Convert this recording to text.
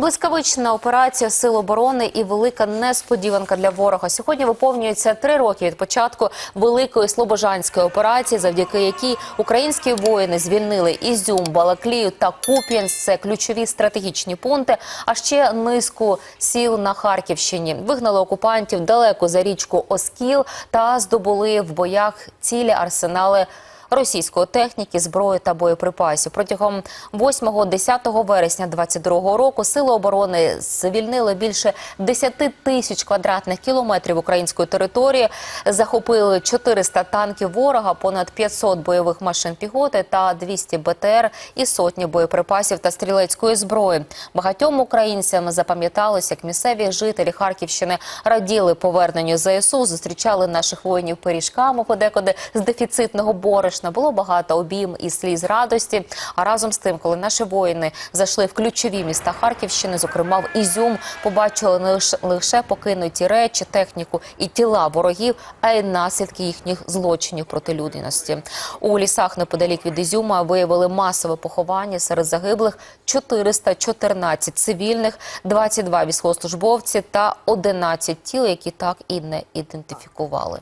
Блискавична операція Сил оборони і велика несподіванка для ворога. Сьогодні виповнюється три роки від початку великої слобожанської операції, завдяки якій українські воїни звільнили Ізюм, Балаклію та Куп'янськ. Це ключові стратегічні пункти. А ще низку сіл на Харківщині вигнали окупантів далеко за річку Оскіл та здобули в боях цілі арсенали російської техніки, зброї та боєприпасів. Протягом 8-10 вересня 2022 року сили оборони звільнили більше 10 тисяч квадратних кілометрів української території, захопили 400 танків ворога, понад 500 бойових машин піхоти та 200 БТР і сотні боєприпасів та стрілецької зброї. Багатьом українцям запам'яталось, як місцеві жителі Харківщини раділи поверненню ЗСУ, зустрічали наших воїнів пиріжками подекуди з дефіцитного борошна. Було багато обійм і сліз радості. А разом з тим, коли наші воїни зайшли в ключові міста Харківщини, зокрема в Ізюм, побачили не лише покинуті речі, техніку і тіла ворогів, а й наслідки їхніх злочинів проти людяності. У лісах неподалік від Ізюма виявили масове поховання серед загиблих 414 цивільних, 22 військовослужбовці та 11 тіл, які так і не ідентифікували.